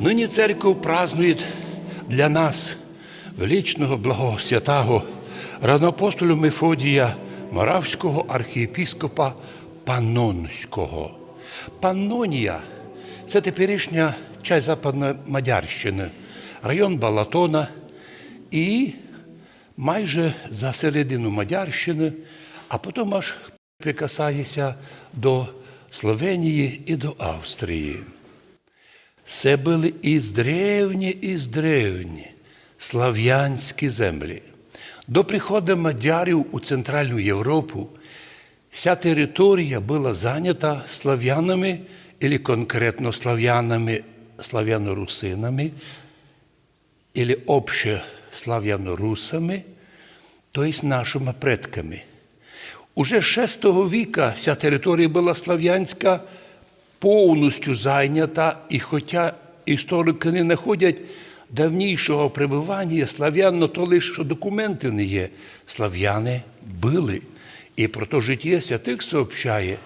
Нині церков празднует для нас величного благого святого равноапостолю Мефодія Моравського архієпіскопа Панонського. Панонія це теперішня часть Западної Мадярщини, район Балатона і майже за середину Мадярщини, а потім аж прикасається до Словенії і до Австрії. Це були із древні, із древні слав'янські землі. До приходу мадярів у Центральну Європу вся територія була зайнята слав'янами, або конкретно слав'янами, слав'яно-русинами, або обще слав'яно-русами, тобто нашими предками. Уже 6 віка вся територія була слав'янська, повністю зайнята, і хоча історики не знаходять давнішого пребування слав'ян, то лише що документи не є. Слав'яни були. І про то життя святих сообщає,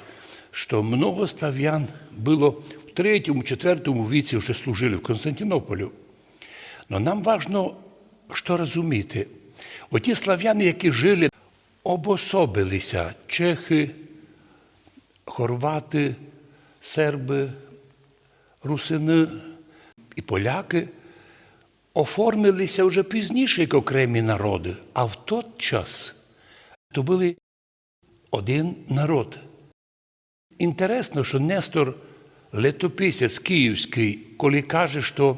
що много слав'ян було в третьому, четвертому віці вже служили в Константинополі. Но нам важно що розуміти. Оті слав'яни, які жили, обособилися чехи, хорвати, серби, русини і поляки оформилися вже пізніше як окремі народи, а в той час то були один народ. Інтересно, що Нестор Летописець Київський, коли каже, що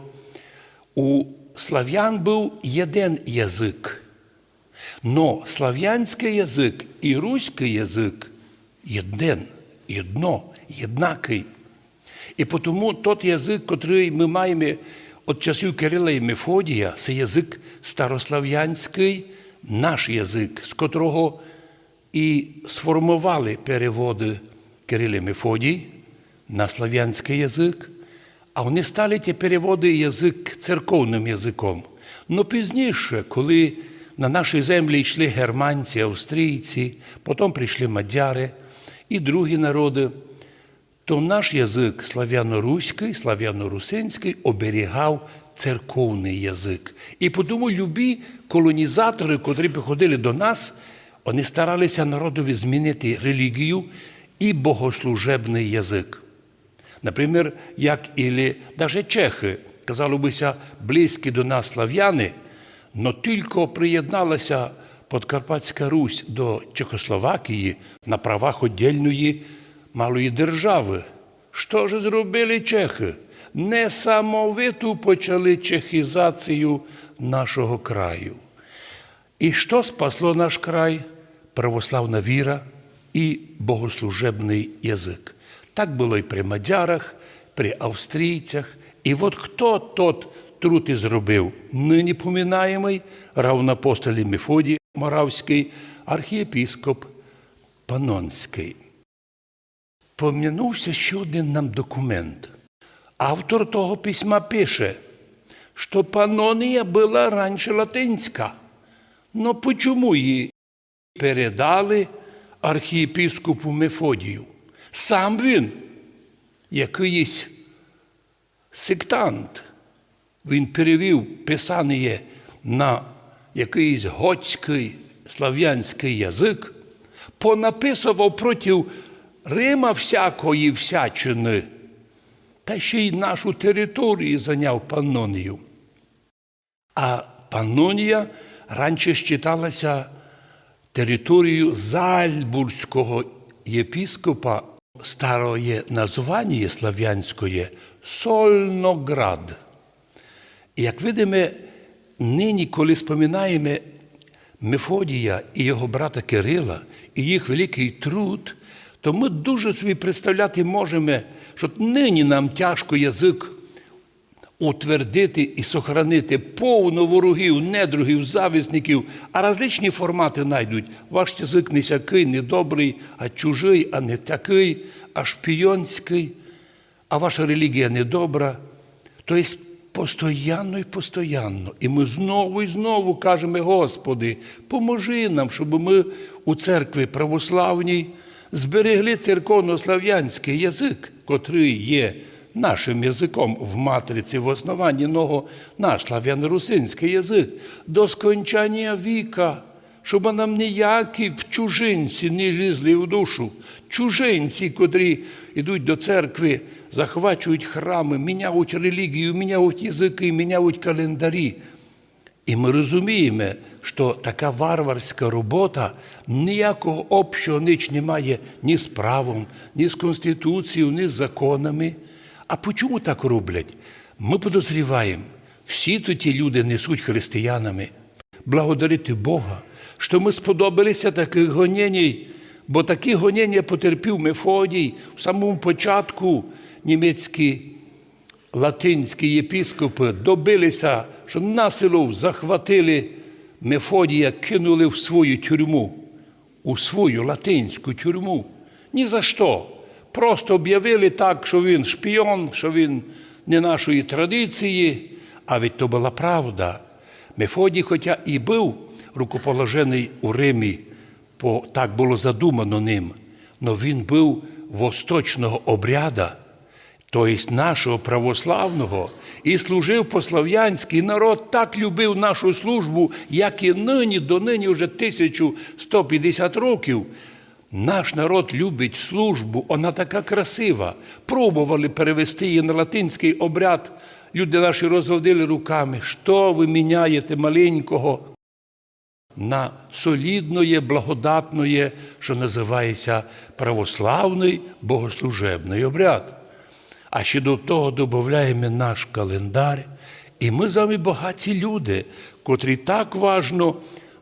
у слав'ян був один язик, но слав'янський язик і руський язик єдин, єдно, єднакий. І тому той язик, який ми маємо від часів Кирила і Мефодія, це язик старослав'янський, наш язик, з котрого і сформували переводи Кирил і Мефодій на слав'янський язик, а вони стали ті переводи язик церковним язиком. Но пізніше, коли на наші землі йшли германці, австрійці, потім прийшли мадяри і другі народи, то наш язик слав'яно-руський, слав'яно-русинський оберігав церковний язик. І тому любі колонізатори, котрі приходили до нас, вони старалися народові змінити релігію і богослужебний язик. Наприклад, як і навіть чехи, казало бися, близькі до нас слав'яни, но тільки приєдналася Подкарпатська Русь до Чехословакії на правах отдільної малої держави. Що ж зробили чехи? Несамовиту почали чехізацію нашого краю. І що спасло наш край? Православна віра і богослужебний язик. Так було і при мадярах, при австрійцях. І от хто тот труд і зробив? Нині поминаємий равноапостолі Мефодій Моравський, архієпіскоп Панонський. Пом'янувся ще один нам документ. Автор того письма пише, що Панонія була раніше латинська. Но почому її передали архієпіскопу Мефодію? Сам він, якийсь сектант, він перевів писання на якийсь готський слав'янський язик, понаписував проти Рима всякої всячини, та ще й нашу територію зайняв Панонію. А Панонія раніше считалася територією Зальбурзького єпіскопа старое названня слав'янської Сольноград. І як видимо, нині, коли споминаємо Мефодія і його брата Кирила, і їх великий труд, то ми дуже собі представляти можемо, що нині нам тяжко язик утвердити і сохранити повно ворогів, недругів, завісників, а различні формати знайдуть. Ваш язик не сякий, не добрий, а чужий, а не такий, а шпійонський, а ваша релігія недобра. Тобто постоянно і постоянно. І ми знову і знову кажемо, Господи, поможи нам, щоб ми у церкві православній зберегли церковно-слав'янський язик, котрий є нашим язиком в матриці, в основанні нього наш слав'яно-русинський язик, до скончання віка, щоб нам ніякі чужинці не лізли в душу, чужинці, котрі йдуть до церкви, захвачують храми, міняють релігію, міняють язики, міняють календарі. І ми розуміємо, що така варварська робота ніякого общого ніч не має ні з правом, ні з Конституцією, ні з законами. А чому так роблять? Ми підозріваємо, всі то ті люди несуть християнами. Благодарити Бога, що ми сподобалися таких гонєній, бо такі гоніння потерпів Мефодій в самому початку німецькі латинські єпіскопи добилися, що насилу захватили Мефодія, кинули в свою тюрму, у свою латинську тюрму. Ні за що. Просто об'явили так, що він шпіон, що він не нашої традиції, а від то була правда. Мефодій, хоча і був рукоположений у Римі, бо так було задумано ним, але він був восточного обряда тобто нашого православного, і служив по-слав'янськи, народ так любив нашу службу, як і нині, донині вже 1150 років. Наш народ любить службу, вона така красива. Пробували перевести її на латинський обряд. Люди наші розводили руками. Що ви міняєте маленького на солідноє, благодатноє, що називається православний богослужебний обряд. А ще до того додаємо наш календар. І ми з вами багаті люди, котрі так важно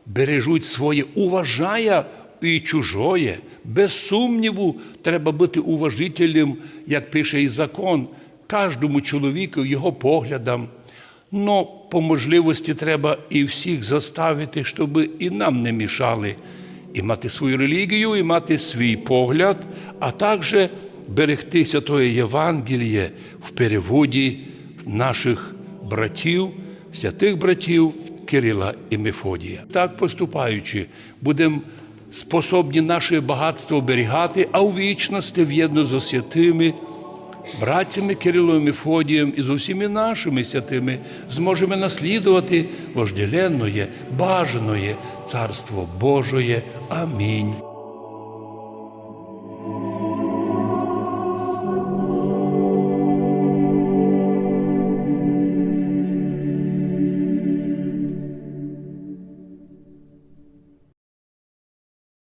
бережуть своє, уважає і чужоє. Без сумніву, треба бути уважителем, як пише і закон, кожному чоловіку його поглядам. Но по можливості треба і всіх заставити, щоб і нам не мішали, і мати свою релігію, і мати свій погляд, а також берегти Святое Євангеліє в переводі наших братів, святих братів Кирила і Мефодія. Так поступаючи, будемо способні наше багатство оберігати, а у вічності в'єдно з святими братцями Кирилом Мефодієм і з усіми нашими святими зможемо наслідувати вожделенноє, бажаноє Царство Божоє. Амінь.